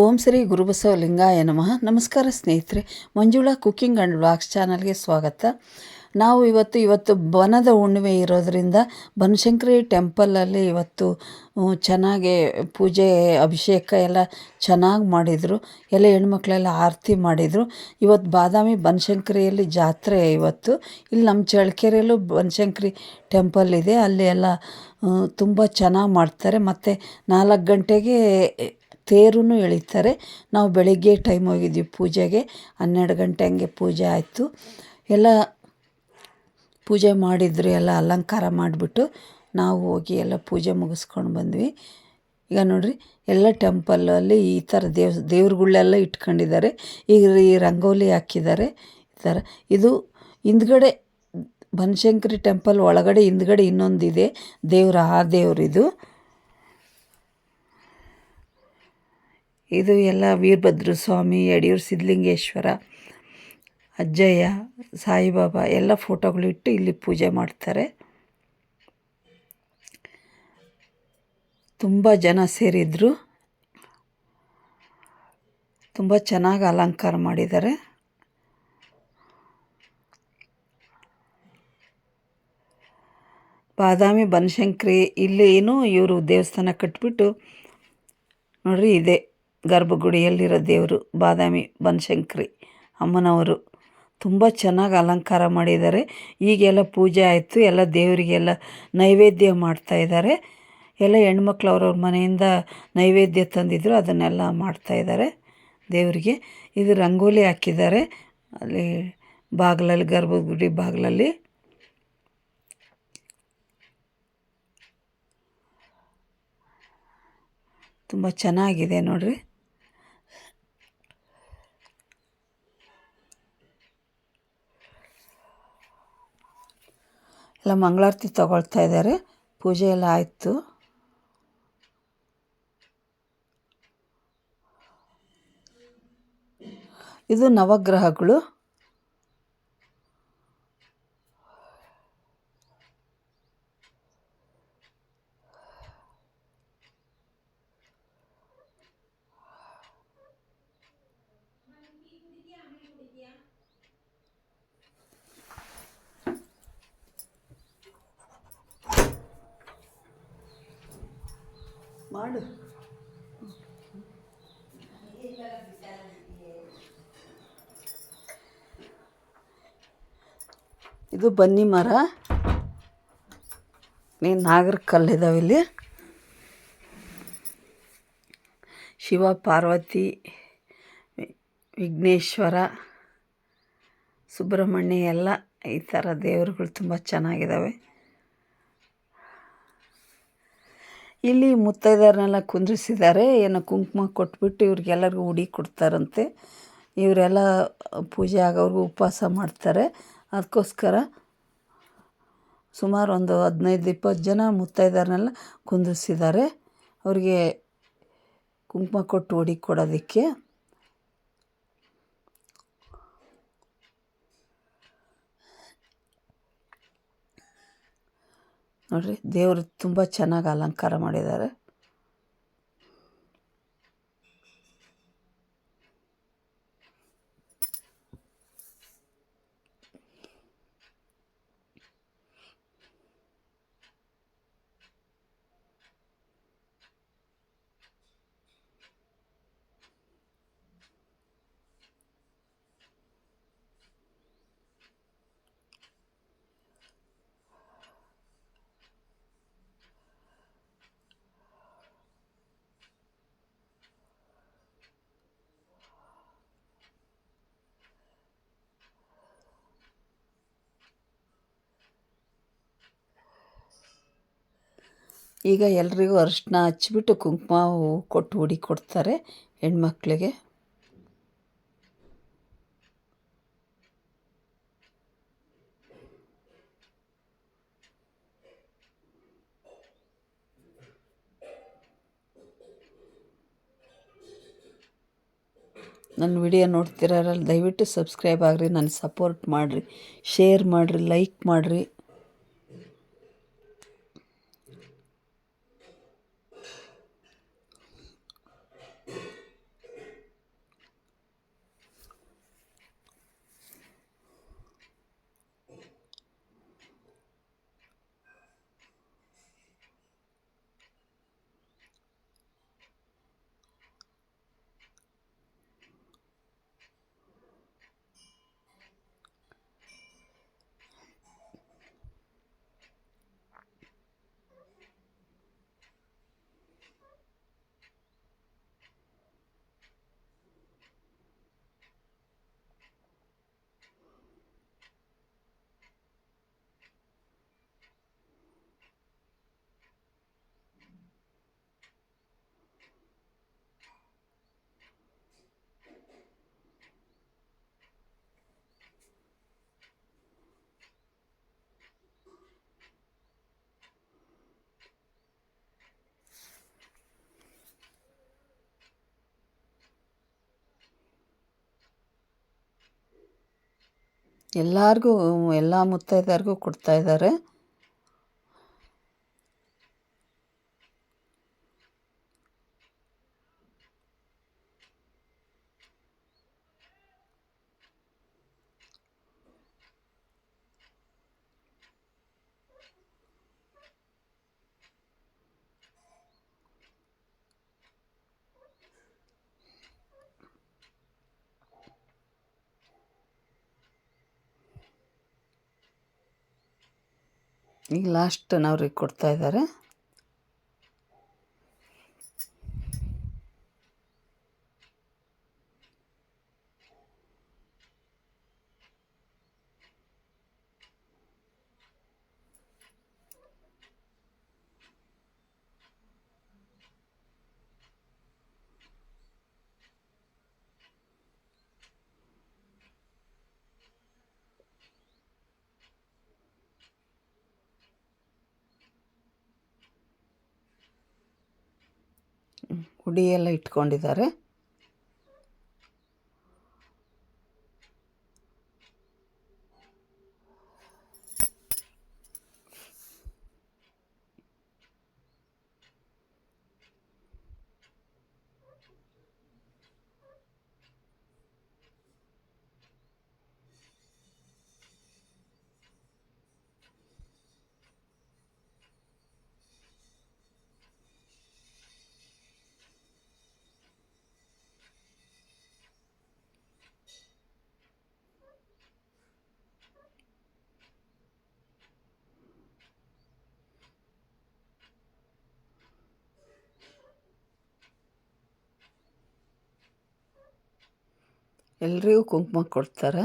ಓಂ ಶ್ರೀ ಗುರುಬಸವ ಲಿಂಗಾಯ ನಮಃ. ನಮಸ್ಕಾರ ಸ್ನೇಹಿತರೆ, ಮಂಜುಳಾ ಕುಕ್ಕಿಂಗ್ ಆ್ಯಂಡ್ ವ್ಲಾಗ್ಸ್ ಚಾನಲ್ಗೆ ಸ್ವಾಗತ. ನಾವು ಇವತ್ತು ಇವತ್ತು ಬನದ ಹುಣ್ಣಿಮೆ ಇರೋದರಿಂದ ಬನಶಂಕರಿ ಟೆಂಪಲಲ್ಲಿ ಇವತ್ತು ಚೆನ್ನಾಗಿ ಪೂಜೆ, ಅಭಿಷೇಕ ಎಲ್ಲ ಚೆನ್ನಾಗಿ ಮಾಡಿದರು. ಎಲ್ಲ ಹೆಣ್ಮಕ್ಳೆಲ್ಲ ಆರತಿ ಮಾಡಿದರು. ಇವತ್ತು ಬಾದಾಮಿ ಬನಶಂಕರಿಯಲ್ಲಿ ಜಾತ್ರೆ ಇವತ್ತು. ಇಲ್ಲಿ ನಮ್ಮ ಚಳ್ಳಕೆರೆಯಲ್ಲೂ ಬನಶಂಕರಿ ಟೆಂಪಲ್ ಇದೆ. ಅಲ್ಲಿ ಎಲ್ಲ ತುಂಬ ಚೆನ್ನಾಗಿ ಮಾಡ್ತಾರೆ. ಮತ್ತು ನಾಲ್ಕು ಗಂಟೆಗೆ ತೇರೂ ಎಳಿತಾರೆ. ನಾವು ಬೆಳಿಗ್ಗೆ ಟೈಮ್ ಹೋಗಿದ್ವಿ ಪೂಜೆಗೆ. ಹನ್ನೆರಡು ಗಂಟೆ ಹಂಗೆ ಪೂಜೆ ಆಯಿತು. ಎಲ್ಲ ಪೂಜೆ ಮಾಡಿದ್ರು, ಎಲ್ಲ ಅಲಂಕಾರ ಮಾಡಿಬಿಟ್ಟು ನಾವು ಹೋಗಿ ಎಲ್ಲ ಪೂಜೆ ಮುಗಿಸ್ಕೊಂಡು ಬಂದ್ವಿ. ಈಗ ನೋಡಿರಿ, ಎಲ್ಲ ಟೆಂಪಲಲ್ಲಿ ಈ ಥರ ದೇವ್ ದೇವ್ರುಗಳೆಲ್ಲ ಇಟ್ಕೊಂಡಿದ್ದಾರೆ. ಈಗ ಈ ರಂಗೋಲಿ ಹಾಕಿದ್ದಾರೆ. ಈ ಥರ. ಇದು ಹಿಂದ್ಗಡೆ ಬನಶಂಕರಿ ಟೆಂಪಲ್ ಒಳಗಡೆ ಹಿಂದ್ಗಡೆ ಇನ್ನೊಂದಿದೆ. ದೇವ್ರ, ಆ ದೇವ್ರಿದು. ಇದು ಎಲ್ಲ ವೀರಭದ್ರ ಸ್ವಾಮಿ ಯಡಿಯೂರು ಸಿದ್ಧಲಿಂಗೇಶ್ವರ, ಅಜ್ಜಯ್ಯ, ಸಾಯಿಬಾಬಾ ಎಲ್ಲ ಫೋಟೋಗಳು ಇಟ್ಟು ಇಲ್ಲಿ ಪೂಜೆ ಮಾಡ್ತಾರೆ. ತುಂಬ ಜನ ಸೇರಿದ್ರು. ತುಂಬ ಚೆನ್ನಾಗಿ ಅಲಂಕಾರ ಮಾಡಿದ್ದಾರೆ. ಬಾದಾಮಿ ಬನಶಂಕರಿ ಇಲ್ಲಿ ಏನು ಇವರು ದೇವಸ್ಥಾನ ಕಟ್ಬಿಟ್ಟು ನೋಡ್ರಿ ಇದೆ. ಗರ್ಭಗುಡಿಯಲ್ಲಿರೋ ದೇವರು ಬಾದಾಮಿ ಬನಶಂಕರಿ ಅಮ್ಮನವರು ತುಂಬ ಚೆನ್ನಾಗಿ ಅಲಂಕಾರ ಮಾಡಿದ್ದಾರೆ. ಈಗೆಲ್ಲ ಪೂಜೆ ಆಯಿತು. ಎಲ್ಲ ದೇವರಿಗೆಲ್ಲ ನೈವೇದ್ಯ ಮಾಡ್ತಾ ಇದ್ದಾರೆ. ಎಲ್ಲ ಹೆಣ್ಮಕ್ಳು ಅವ್ರವ್ರ ಮನೆಯಿಂದ ನೈವೇದ್ಯ ತಂದಿದ್ರು. ಅದನ್ನೆಲ್ಲ ಮಾಡ್ತಾ ಇದ್ದಾರೆ ದೇವರಿಗೆ. ಇದು ರಂಗೋಲಿ ಹಾಕಿದ್ದಾರೆ. ಅಲ್ಲಿ ಬಾಗಿಲಲ್ಲಿ, ಗರ್ಭಗುಡಿ ಬಾಗಿಲಲ್ಲಿ. ತುಂಬ ಚೆನ್ನಾಗಿದೆ ನೋಡ್ರಿ. ಮಂಗಳಾರತಿ ತಗೊಳ್ತಾ ಇದ್ದಾರೆ. ಪೂಜೆ ಎಲ್ಲ ಆಯಿತು. ಇದು ನವಗ್ರಹಗಳು. ಇದು ಬನ್ನಿ ಮರ. ನೀನು ನಾಗರ ಕಲ್ಲಿದಾವೆ ಇಲ್ಲಿ. ಶಿವ, ಪಾರ್ವತಿ, ವಿಘ್ನೇಶ್ವರ, ಸುಬ್ರಹ್ಮಣ್ಯ ಎಲ್ಲ ಈ ಥರ ದೇವರುಗಳು ತುಂಬ ಚೆನ್ನಾಗಿದ್ದಾವೆ ಇಲ್ಲಿ ಮುತ್ತೈದೆಯರನ್ನೆಲ್ಲ ಕುಂದ್ರಿಸಿದ್ದಾರೆ. ಏನೋ ಕುಂಕುಮ ಕೊಟ್ಬಿಟ್ಟು ಇವ್ರಿಗೆಲ್ಲರಿಗೂ ಉಡಿ ಕೊಡ್ತಾರಂತೆ. ಇವರೆಲ್ಲ ಪೂಜೆ ಆಗೋವ್ರಿಗೂ ಉಪವಾಸ ಮಾಡ್ತಾರೆ. ಅದಕ್ಕೋಸ್ಕರ ಸುಮಾರು ಒಂದು ಹದಿನೈದು, ಇಪ್ಪತ್ತು ಜನ ಮುತ್ತೈದೆಯರನ್ನೆಲ್ಲ ಕುಂದಿರಿಸಿದ್ದಾರೆ. ಅವರಿಗೆ ಕುಂಕುಮ ಕೊಟ್ಟು ಹೊಡಿ ಕೊಡೋದಕ್ಕೆ. ನೋಡ್ರಿ, ದೇವರು ತುಂಬ ಚೆನ್ನಾಗಿ ಅಲಂಕಾರ ಮಾಡಿದ್ದಾರೆ. ಈಗ ಎಲ್ರಿಗೂ ಅರಿಶಿನ ಹಚ್ಬಿಟ್ಟು ಕುಂಕುಮ ಹೂ ಕೊಟ್ಟು ಉಡಿ ಕೊಡ್ತಾರೆ ಹೆಣ್ಮಕ್ಳಿಗೆ. ನನ್ನ ವಿಡಿಯೋ ನೋಡ್ತಿರೋರಲ್ಲಿ ದಯವಿಟ್ಟು ಸಬ್ಸ್ಕ್ರೈಬ್ ಆಗಿರಿ, ನನ್ನ ಸಪೋರ್ಟ್ ಮಾಡಿರಿ, ಶೇರ್ ಮಾಡಿರಿ, ಲೈಕ್ ಮಾಡಿರಿ. ಎಲ್ಲರಿಗೂ ಎಲ್ಲ ಕೊಡ್ತಾ ಈಗ ಲಾಸ್ಟ್ ಅವ್ರಿಗೆ ಕೊಡ್ತಾ ಇದ್ದಾರೆ ಹುಡಿ ಎಲ್ಲ ಇಟ್ಕೊಂಡಿದ್ದಾರೆ. ಎಲ್ರಿಗೂ ಕುಂಕುಮ ಕೊಡ್ತಾರೆ.